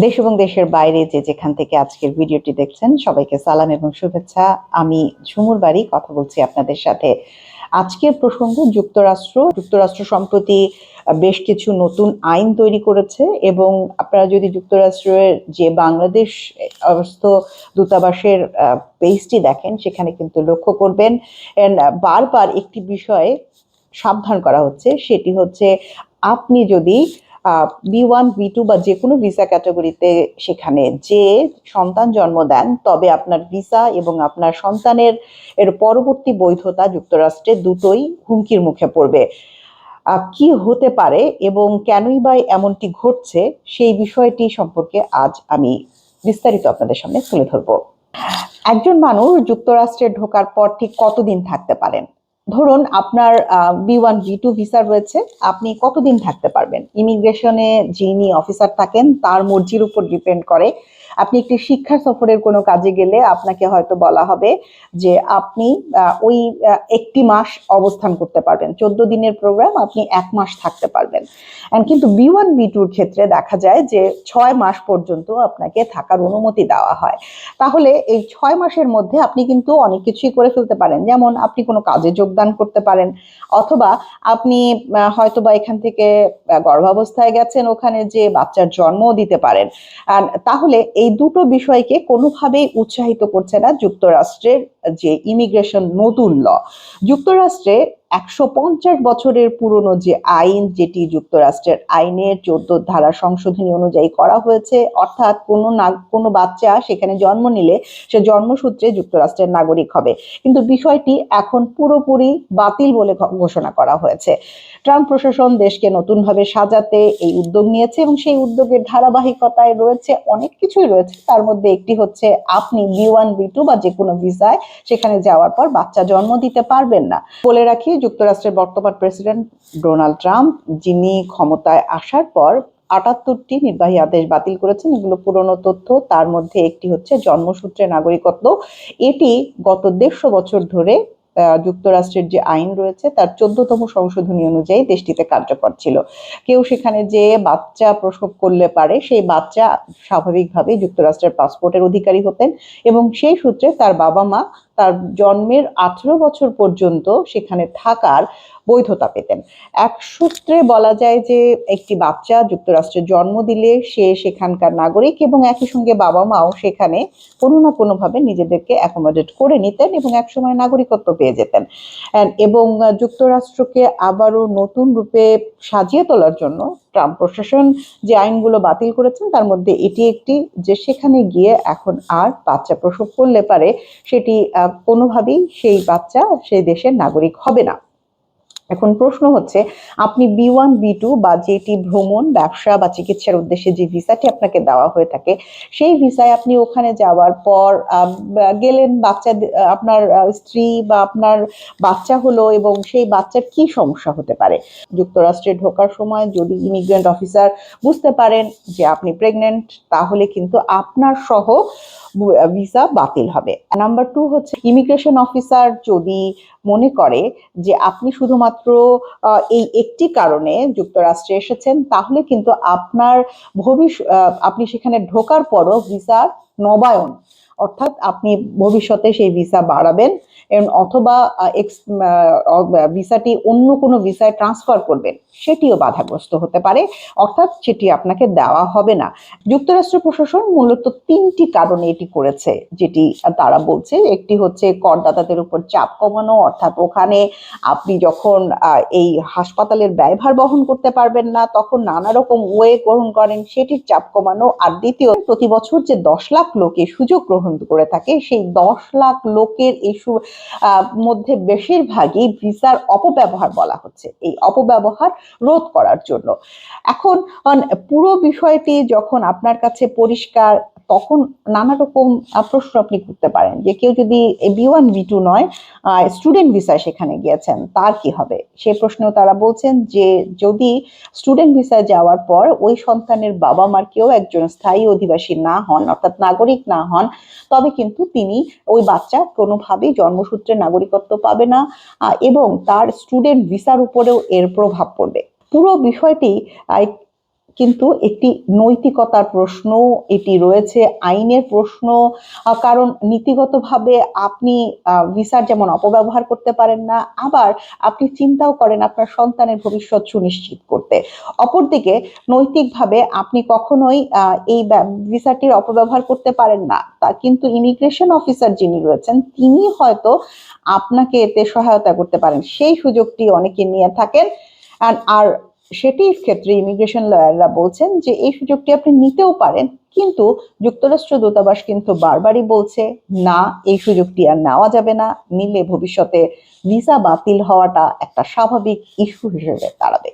দেশ এবং দেশের বাইরে যে যেখান থেকে আজকের ভিডিওটি দেখছেন, সবাইকে সালাম এবং শুভেচ্ছা। আমি ঝুমুর বাড়ি, কথা বলছি আপনাদের সাথে। আজকের প্রসঙ্গ, যুক্তরাষ্ট্র। যুক্তরাষ্ট্র সম্প্রতি বেশ কিছু নতুন আইন তৈরি করেছে এবং আপনারা যদি যুক্তরাষ্ট্রের যে বাংলাদেশ অবস্থ দূতাবাসের পেজটি দেখেন, সেখানে কিন্তু লক্ষ্য করবেন বারবার একটি বিষয়ে সাবধান করা হচ্ছে, সেটি হচ্ছে আপনি যদি বি ওয়ান বি টু বা যে কোনো ভিসা ক্যাটাগরিতে সেখানে যে সন্তান জন্ম দেন, তবে আপনার ভিসা এবং আপনার সন্তানের এর পরবর্তী বৈধতা যুক্তরাষ্ট্রে দুটোই হুমকির মুখে পড়বে। কি হতে পারে এবং কেনই বা এমনটি ঘটছে সেই বিষয়টি সম্পর্কে আজ আমি বিস্তারিত আপনাদের সামনে তুলে ধরবো। একজন মানুষ যুক্তরাষ্ট্রে ঢোকার পর ঠিক কতদিন থাকতে পারেন? ধরুন আপনার B one B two visa রয়েছে, আপনি কতদিন থাকতে পারবেন? ইমিগ্রেশনে যিনি অফিসার থাকেন, তার মর্জির উপর ডিপেন্ড করে আপনি একটি শিক্ষা সফরের কোনো কাজে গেলে আপনাকে হয়তো বলা হবে যে আপনি ওই একটি মাস অবস্থান করতে পারবেন। চোদ্দ দিনের প্রোগ্রাম আপনি এক মাস থাকতে পারবেন। And কিন্তু বি ওয়ান বি টুর ক্ষেত্রে দেখা যায় যে ছয় মাস পর্যন্ত আপনাকে থাকার অনুমতি দেওয়া হয়। তাহলে এই ছয় মাসের মধ্যে আপনি কিন্তু অনেক কিছুই করে ফেলতে পারেন। যেমন আপনি কোনো কাজে যোগদান করতে পারেন, অথবা আপনি হয়তোবা এখান থেকে গর্ভাবস্থায় গেছেন, ওখানে যে বাচ্চার জন্মও দিতে পারেন। তাহলে এই দুটো বিষয়কে কোনোভাবেই উৎসাহিত করছে না যুক্তরাষ্ট্রের যে ইমিগ্রেশন নতুন ল যুক্তরাষ্ট্রে একশো পঞ্চাশ বছরের পুরনো যে আইন যেটি যুক্তরাষ্ট্রের আইনের চোদ্দ ধারা সংশোধনী অনুযায়ী করা হয়েছে, অর্থাৎ কোনো না, কোনো বাচ্চা সেখানে জন্ম নিলে সে জন্মসূত্রে যুক্তরাষ্ট্রের নাগরিক হবে। কিন্তু বিষয়টি এখন পুরোপুরি বাতিল বলে ঘোষণা করা হয়েছে। ট্রাম্প প্রশাসন দেশকে নতুনভাবে সাজাতে এই উদ্যোগ নিয়েছে এবং সেই উদ্যোগের ধারাবাহিকতায় রয়েছে অনেক কিছুই রয়েছে। তার মধ্যে একটি হচ্ছে, আপনি বি ওয়ান, বি টু বা যে কোনো ভিসায় সেখানে যাওয়ার পর বাচ্চা জন্ম দিতে পারবেন না। বলে রাখি যুক্তরাষ্ট্রের বর্তমান প্রেসিডেন্ট ডোনাল্ড ট্রাম্প, যিনি ক্ষমতায় আসার পর আটাত্তরটি নির্বাহী আদেশ বাতিল করেছেন, এগুলো পুরনো তথ্য, তার মধ্যে একটি হচ্ছে জন্মসূত্রে নাগরিকত্ব। এটি গত দেড়শো বছর ধরে যুক্তরাষ্ট্রের যে আইন রয়েছে, তার চোদ্দতম সংশোধনী অনুযায়ী দেশটিতে কার্যকর ছিল। কেউ সেখানে যে বাচ্চা প্রসব করলে পারে, সেই বাচ্চা স্বাভাবিকভাবেই যুক্তরাষ্ট্রের পাসপোর্টের অধিকারী হতেন এবং সেই সূত্রে তার বাবা মা তার জন্মের আঠেরো বছর পর্যন্ত সেখানে থাকার বৈধতা পেতেন। এক সূত্রে বলা যায় যে, একটি বাচ্চা যুক্তরাষ্ট্রে জন্ম দিলে সে সেখানকার নাগরিক এবং একই সঙ্গে বাবা মাও সেখানে কোনো না কোনোভাবে নিজেদেরকে অ্যাকোমোডেট করে নিতেন এবং একসময় নাগরিকত্ব পেয়ে যেতেন। এবং যুক্তরাষ্ট্রকে আবারও নতুন রূপে সাজিয়ে তোলার জন্য ট্রাম্প প্রশাসন যে আইনগুলো বাতিল করেছেন, তার মধ্যে এটি একটি যে সেখানে গিয়ে এখন আর বাচ্চা প্রসব করলে পারে, সেটি কোনোভাবেই সেই বাচ্চা সেই দেশের নাগরিক হবে না। এখন প্রশ্ন হচ্ছে, আপনি বি ওয়ান বি টু বা যেটি ভ্রমণ, ব্যবসা বা চিকিৎসার উদ্দেশ্যে যে ভিসাটি আপনাকে দেওয়া হয়ে থাকে, সেই ভিসায় আপনি ওখানে যাওয়ার পর গেলেন বাচ্চা আপনার স্ত্রী বা আপনার বাচ্চা হলো এবং সেই বাচ্চার কি সমস্যা হতে পারে? যুক্তরাষ্ট্রে ঢোকার সময় যদি ইমিগ্রেন্ট অফিসার বুঝতে পারেন যে আপনি প্রেগনেন্ট তাহলে কিন্তু আপনার সহ ভিসা বাতিল হবে। নাম্বার টু হচ্ছে ইমিগ্রেশন অফিসার যদি মনে করে যে আপনি শুধুমাত্র এই একটি কারণে যুক্তরাষ্ট্রে এসেছেন, তাহলে কিন্তু আপনার ভবিষ্যৎ আপনি সেখানে ঢোকার পরও ভিসার নবায়ন। অর্থাৎ আপনি ভবিষ্যতে সেই ভিসা বাড়াবেন। অথবা এক্স ভিসাটি অন্য কোনো ভিসায় ট্রান্সফার করবেন সেটিও বাধাগ্রস্ত হতে পারে, অর্থাৎ সেটি আপনাকে দেওয়া হবে না। যুক্তরাষ্ট্র প্রশাসন মূলত তিনটি কারণে এটি করেছে, যেটি তারা বলছে। একটি হচ্ছে করদাতাদের উপর চাপ কমানো, অর্থাৎ ওখানে আপনি যখন এই হাসপাতালের ব্যয়ভার বহন করতে পারবেন না, তখন নানা রকম ওয়ে গ্রহণ করেন, সেটির চাপ কমানো। আর দ্বিতীয়, প্রতি বছর যে দশ লাখ লোকে সুযোগ গ্রহণ করে থাকে, সেই দশ লাখ লোকের এই মধ্যে বেশিরভাগই ভিসার অপব্যবহার বলা হচ্ছে। এই অপব্যবহার রোধ করার জন্য। এখন পুরো বিষয়টি যখন আপনার কাছে পরিষ্কার, তখন নানা রকম প্রশ্ন আপনি করতে পারেন যে, কেউ যদি বি ওয়ান বি টু নয় স্টুডেন্ট ভিসায় সেখানে গিয়েছেন, তার কি হবে? সে প্রশ্নেও তারা বলছেন যে, যদি স্টুডেন্ট ভিসায় যাওয়ার পর ওই সন্তানের বাবা মার কেউ একজন স্থায়ী অধিবাসী না হন, অর্থাৎ নাগরিক না হন, তবে কিন্তু তিনি ওই বাচ্চা কোনোভাবেই জন্মসূত্রে নাগরিকত্ব পাবে না এবং তার স্টুডেন্ট ভিসার উপরেও এর প্রভাব পড়বে। পুরো বিষয়টি কিন্তু একটি নৈতিকতার প্রশ্ন এটি রয়েছে, আইনের প্রশ্ন। কারণ নীতিগতভাবে আপনি ভিসার যেমন অপব্যবহার করতে পারেন না, আবার আপনি চিন্তাও করেন আপনার সন্তানের ভবিষ্যৎ সুনিশ্চিত করতে। অপরদিকে, নৈতিকভাবে আপনি কখনোই এই ভিসাটির অপব্যবহার করতে পারেন না। তা কিন্তু ইমিগ্রেশন অফিসার যিনি রয়েছেন, তিনি হয়তো আপনাকে এতে সহায়তা করতে পারেন। সেই সুযোগটি অনেকে নিয়ে থাকেন। আর সেটির ক্ষেত্রে ইমিগ্রেশন লয়াররা বলছেন যে এই সুযোগটি আপনি নিতেও পারেন, কিন্তু যুক্তরাষ্ট্র দূতাবাস কিন্তু বারবারই বলছে, না, এই সুযোগটি আর নেওয়া যাবে না। নিলে ভবিষ্যতে ভিসা বাতিল হওয়াটা একটা স্বাভাবিক ইস্যু হিসেবে দাঁড়াবে।